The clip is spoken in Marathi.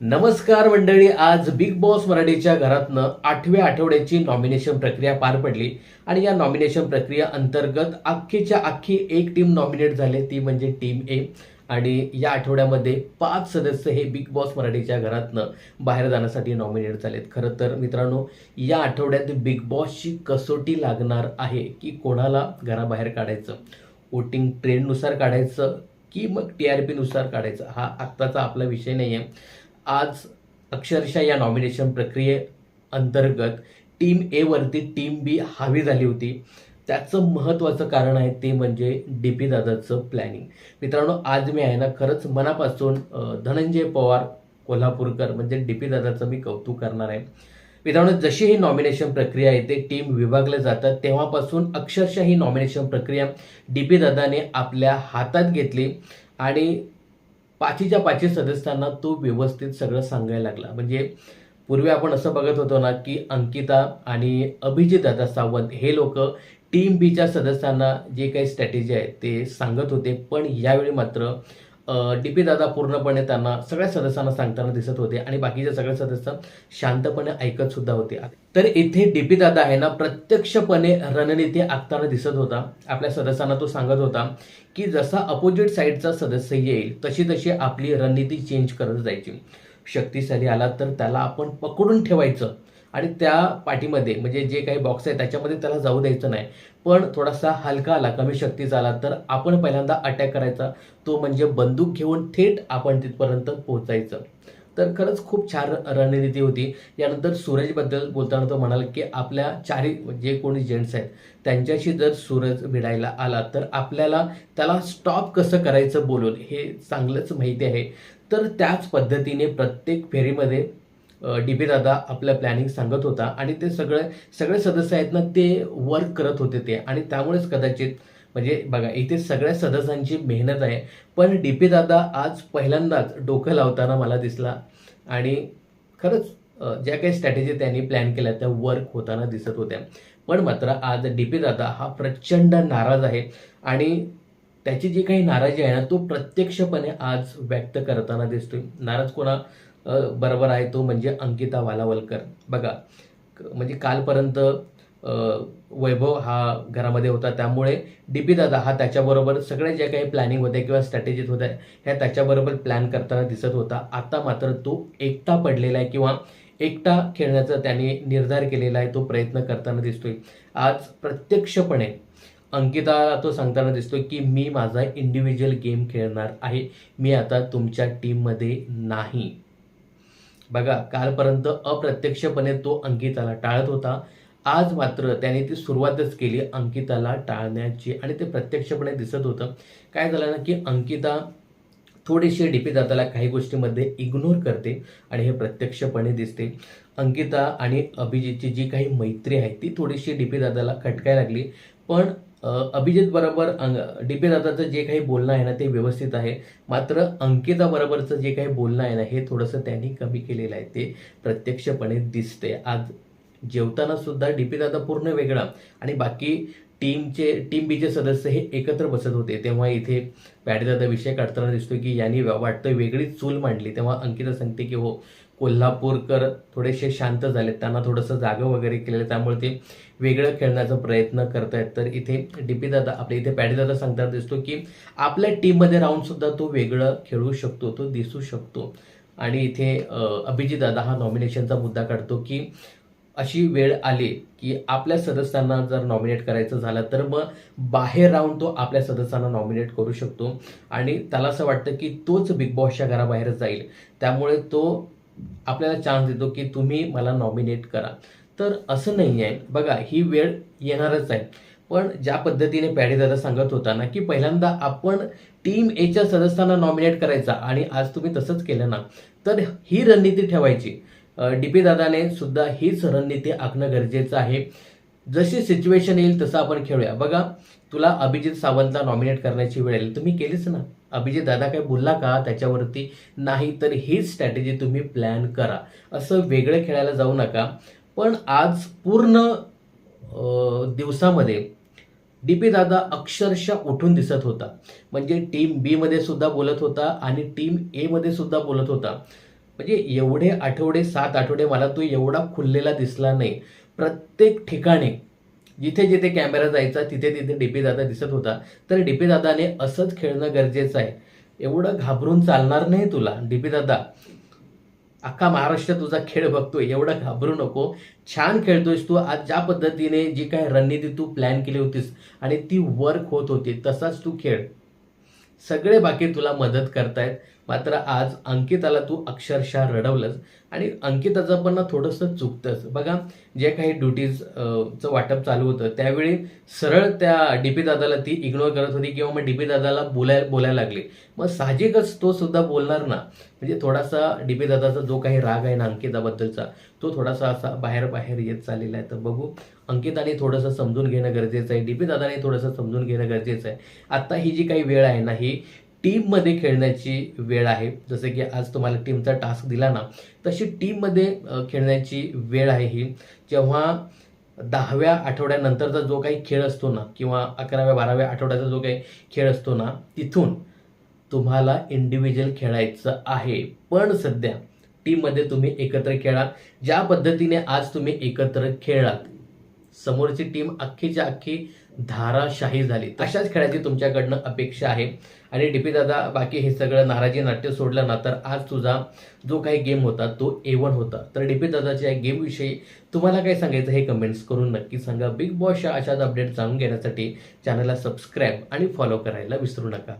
नमस्कार मंडळी आज बिग बॉस मराठीच्या घरातनं आठव्या आठवड्याची नॉमिनेशन प्रक्रिया पार पडली आणि या नॉमिनेशन प्रक्रिया अंतर्गत अख्खीच्या अख्खी एक टीम नॉमिनेट झाली ती म्हणजे टीम ए आणि या आठवड्यामध्ये पाच सदस्य हे बिग बॉस मराठीच्या घरातनं बाहेर जाण्यासाठी नॉमिनेट झालेत. खरं तर मित्रांनो या आठवड्यात बिग बॉसची कसोटी लागणार आहे की कोणाला घराबाहेर काढायचं? वोटिंग ट्रेंडनुसार काढायचं की मग टी आर पीनुसार काढायचं? हा आत्ताचा आपला विषय नाही आहे आज अक्षरशः या नॉमिनेशन प्रक्रिये अंतर्गत टीम ए वरती टीम बी हावी झाली होती. त्याचं महत्त्वाचं कारण आहे ते म्हणजे डी पी दादाचं प्लॅनिंग मित्रांनो आज मी आहे ना खरंच मनापासून धनंजय पवार कोल्हापूरकर म्हणजे डी पी दादाचं मी कौतुक करणार आहे. मित्रांनो जशी ही नॉमिनेशन प्रक्रिया येते टीम विभागल्या जातात तेव्हापासून अक्षरशः ही नॉमिनेशन प्रक्रिया डी पी दादाने आपल्या हातात घेतली. आणि पाचीच्या पाची सदस्यांना तो व्यवस्थित सगळं सांगायला लागला. म्हणजे पूर्वी आपण असं बघत होतो ना की अंकिता आणि अभिजित दादा सावंत हे लोक टीम बीच्या सदस्यांना जे काही स्ट्रॅटेजी आहे ते सांगत होते. पण यावेळी मात्र डी पी दादा पूर्णपणे त्यांना सगळ्या सदस्यांना सांगताना दिसत होते आणि बाकीचे सगळे सदस्य शांतपणे ऐकत सुद्धा होते. तर इथे डी पी दादा आहे ना प्रत्यक्षपणे रणनीती आखताना दिसत होता. आपल्या सदस्यांना तो सांगत होता की जसा अपोजिट साईडचा सदस्य येईल तशी तशी आपली रणनीती चेंज करत जायची. शक्तिशाली आला तर त्याला आपण पकडून ठेवायचं. आणि त्या पाठीमध्ये म्हणजे जे काही बॉक्स आहे त्याच्यामध्ये त्याला जाऊ द्यायचं नाही. पण थोडासा हलका आला कमी शक्तीचा आला तर आपण पहिल्यांदा अटॅक करायचा. तो म्हणजे बंदूक घेऊन थेट आपण तिथपर्यंत पोहोचायचं. तर खरंच खूप छान रणनीती होती. यानंतर सूरजबद्दल बोलताना तो म्हणाला की आपल्या चारी जे कोणी जेंट्स आहेत त्यांच्याशी जर सूरज भिडायला आला तर आपल्याला त्याला स्टॉप कसं करायचं बोलून हे चांगलंच माहिती आहे. तर त्याच पद्धतीने प्रत्येक फेरीमध्ये डी पी दादा आपलं प्लॅनिंग सांगत होता आणि ते सगळे सगळे सदस्य आहेत ना ते वर्क करत होते ते. आणि त्यामुळेच कदाचित म्हणजे बघा इथे सगळ्या सदस्यांची मेहनत आहे. पण डी पी दादा आज पहिल्यांदाच डोकं लावताना मला दिसला. आणि खरंच ज्या काही स्ट्रॅटेजी त्यांनी प्लॅन केल्या त्या वर्क होताना दिसत होत्या. पण मात्र आज डी पी दादा हा प्रचंड नाराज आहे. आणि त्याची जी काही नाराजी आहे ना तो प्रत्यक्षपणे आज व्यक्त करताना दिसतोय. नाराज कोणा बरोबर आहे तो म्हणजे अंकिता वालावलकर. बघा क- म्हणजे कालपर्यंत वैभव हा घरामध्ये होता. त्यामुळे डी पी दादा हा त्याच्याबरोबर सगळे जे काही प्लॅनिंग होते किंवा स्ट्रॅटेजीज होत्या ह्या त्याच्याबरोबर प्लॅन करताना दिसत होता. आता मात्र तो एकटा पडलेला आहे किंवा एकटा खेळण्याचा त्याने निर्धार केलेला आहे तो प्रयत्न करताना दिसतोय. आज प्रत्यक्षपणे अंकिता तो सांगताना दिसतोय की मी माझा इंडिव्हिज्युअल गेम खेळणार आहे. मी आता तुमच्या टीममध्ये नाही. बघा कालपर्यंत अप्रत्यक्षपणे तो अंकिताला टाळत होता. आज मात्र त्याने ती सुरुवातच केली अंकिताला टाळण्याची आणि ते प्रत्यक्षपणे दिसत होतं. काय झालं ना की अंकिता थोडीशी डीपी दादाला काही गोष्टीमध्ये इग्नोर करते आणि हे प्रत्यक्षपणे दिसते. अंकिता आणि अभिजितची जी काही मैत्री आहे ती थोडीशी डीपी दादाला खटकाय लागली. पण अभिजित बरोबर डीपी दादाचं जे काही बोलणं आहे ना ते व्यवस्थित आहे. मात्र अंकिता बरोबरचं जे काही बोलणं आहे ना हे थोडंसं त्यांनी कमी केलेलं आहे. ते प्रत्यक्षपणे दिसते आज जेवताना सुद्धा डीपी दादा पूर्ण वेगळा. आणि बाकी टीमचे टीम बीचे सदस्य हे एकत्र बसत होते. तेव्हा इथे दादा विषय काढताना दिसतो की यांनी वाटतं वेगळीच चूल मांडली. तेव्हा अंकिता सांगते की हो कोल्हापूरकर थोडेसे शांत झालेत. त्यांना थोडंसं जागं वगैरे केलेलं त्यामुळे ते वेगळं खेळण्याचा प्रयत्न करतायत. तर इथे डीपी दादा आपल्या इथे पॅडेदादा सांगताना दिसतो की आपल्या टीममध्ये राहून सुद्धा तो वेगळं खेळू शकतो तो दिसू शकतो. आणि इथे अभिजित दादा हा नॉमिनेशनचा मुद्दा काढतो की अशी वेळ आली की आपल्या सदस्यांना जर नॉमिनेट करायचं झालं तर मग बाहेर राहून तो आपल्या सदस्यांना नॉमिनेट करू शकतो. आणि त्याला असं वाटतं की तोच बिग बॉसच्या घराबाहेर जाईल. त्यामुळे तो आपल्याला चान्स देतो की तुम्ही मला नॉमिनेट करा. तर असं नाही आहे. बघा ही वेळ येणारच आहे. पण ज्या पद्धतीने दादा सांगत होता ना की पहिल्यांदा आपण टीम एच्या सदस्यांना नॉमिनेट करायचा आणि आज तुम्ही तसंच केलं ना तर ही रणनीती ठेवायची. डी पी दादाने सुद्धा हीच रणनीती आखणं गरजेचं आहे. जशी सिच्युएशन येईल तसं आपण खेळूया. बघा तुला अभिजित सावंतला नॉमिनेट करण्याची वेळ येईल तुम्ही केलीच ना? अभिजित दादा काय बोलला का? त्याच्यावरती नाही तर हीच स्ट्रॅटेजी तुम्ही प्लॅन करा. असं वेगळं खेळायला जाऊ नका. पण आज पूर्ण दिवसामध्ये डी पी दादा अक्षरशः उठून दिसत होता. म्हणजे टीम बीमध्ये सुद्धा बोलत होता आणि टीम एमध्ये सुद्धा बोलत होता. म्हणजे एवढे आठवडे सात आठवडे मला तो एवढा खुललेला दिसला नाही. प्रत्येक ठिकाणी जिथे जिथे कॅमेरा जायचा तिथे तिथे डीपी दादा दिसत होता. तर डीपी दादाने असंच खेळणं गरजेचं आहे. एवढं घाबरून चालणार नाही तुला डीपी दादा. अख्खा महाराष्ट्र तुझा खेळ बघतो एवढं घाबरू नको. छान खेळतोयस तू. आज ज्या पद्धतीने जी काय रणनीती तू प्लॅन केली होतीस आणि ती वर्क होत होती तसाच तू खेळ. सगळे बाकी तुला मदत करतायत. मात्र आज अंकिताला तू अक्षरशः रडवलंस आणि अंकिताचं पण ना थोडंसं चुकतंच. बघा जे काही ड्युटीज चं वाटप चालू होतं त्यावेळी सरळ त्या डीपी दादाला ती इग्नोर करत होती किंवा मग डीपी दादाला बोलाय बोलायला लागली. मग साहजिकच तो सुद्धा बोलणार ना. म्हणजे थोडासा डीपी दादाचा जो काही राग आहे ना अंकिताबद्दलचा तो थोडासा असा बाहेर बाहेर येत चाललेला आहे. तर बघू अंकिताने थोडंसं समजून घेणं गरजेचं आहे. डीपी दादाने थोडंसं समजून घेणं गरजेचं आहे. आत्ता ही जी काही वेळ आहे ना ही टीममध्ये खेळण्याची वेळ आहे. जसं की आज तुम्हाला टीमचा टास्क दिला ना तशी टीममध्ये खेळण्याची वेळ आहे ही. जेव्हा दहाव्या आठवड्यानंतरचा जो काही खेळ असतो ना किंवा अकराव्या बाराव्या आठवड्याचा जो काही खेळ असतो ना तिथून तुम्हाला इंडिव्हिज्युअल खेळायचं आहे. पण सध्या टीममध्ये तुम्ही एकत्र खेळा ज्या पद्धतीने आज तुम्ही एकत्र खेळात समोरची टीम अख्खीच्या अख्खी धाराशाही झाली. अशाच खेळाची तुमच्याकडनं अपेक्षा आहे. आणि डीपी दादा बाकी हे सगळं नाराजी नाट्य सोडलं ना तर आज तुझा जो काही गेम होता तो एवन होता. तर डीपी दादाच्या या गेमविषयी तुम्हाला काय सांगायचं हे कमेंट्स करून नक्की सांगा. बिग बॉसच्या अशाच अपडेट जाणून घेण्यासाठी चॅनलला सबस्क्राईब आणि फॉलो करायला विसरू नका.